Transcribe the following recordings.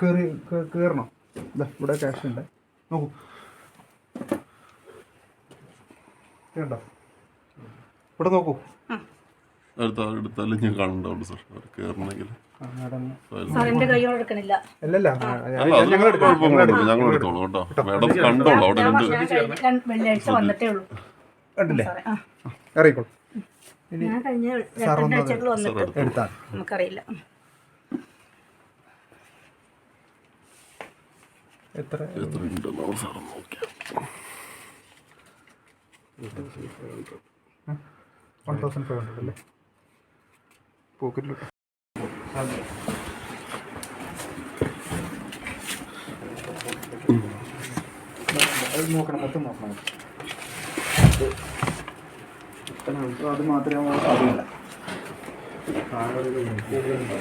കയറി കയറണം ഇതാ ഇവിടെ ക്യാഷ് ഉണ്ട്. നോക്കൂ. കണ്ടോ? ഇവിടെ നോക്കൂ. എടുത്താലും ഞാൻ കാണണ്ടാവുള്ളൂ സാർ കയറണമെങ്കിൽ ഞങ്ങൾ എടുക്കാം കുഴപ്പമൊന്നുമില്ല. ഞങ്ങൾ എടുത്തോളൂ കേട്ടോ. മാഡം കണ്ടോളൂ അവിടെ ഞാൻ കഴിഞ്ഞ എത്ര? എത്ര ഉണ്ടെന്നാണ് സാറ് നോക്കിയാൽ വൺ തൗസൻഡ് ഫൈവ് ഹൺഡ്രഡ് അല്ലേ? പോക്കറ്റിൽ അത് നോക്കണം മൊത്തം നോക്കണം. അത് അത് മാത്രമേ അറിയില്ല കുഴപ്പമില്ല പറ്റുമെങ്കിൽ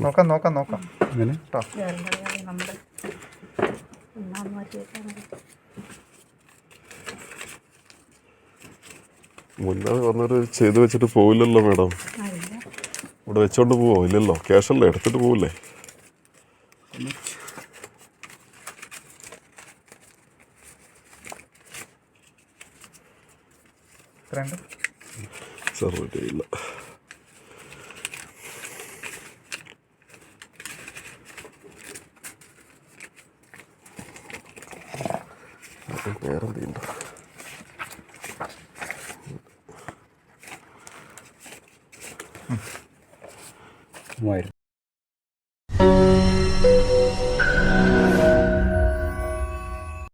നോക്കാം നോക്കാം നോക്കാം. അങ്ങനെ കേട്ടോ. നമ്മുടെ മുന്നേ പറഞ്ഞൊരു ചെയ്ത് വെച്ചിട്ട് പോവില്ലല്ലോ മാഡം. ഇവിടെ വെച്ചോണ്ട് പോവോ? ഇല്ലല്ലോ. ക്യാഷല്ലേ എടുത്തിട്ട് പോവില്ലേ എത്രയുണ്ട് സാർ ഇല്ല. വേറെ മൂവായിരം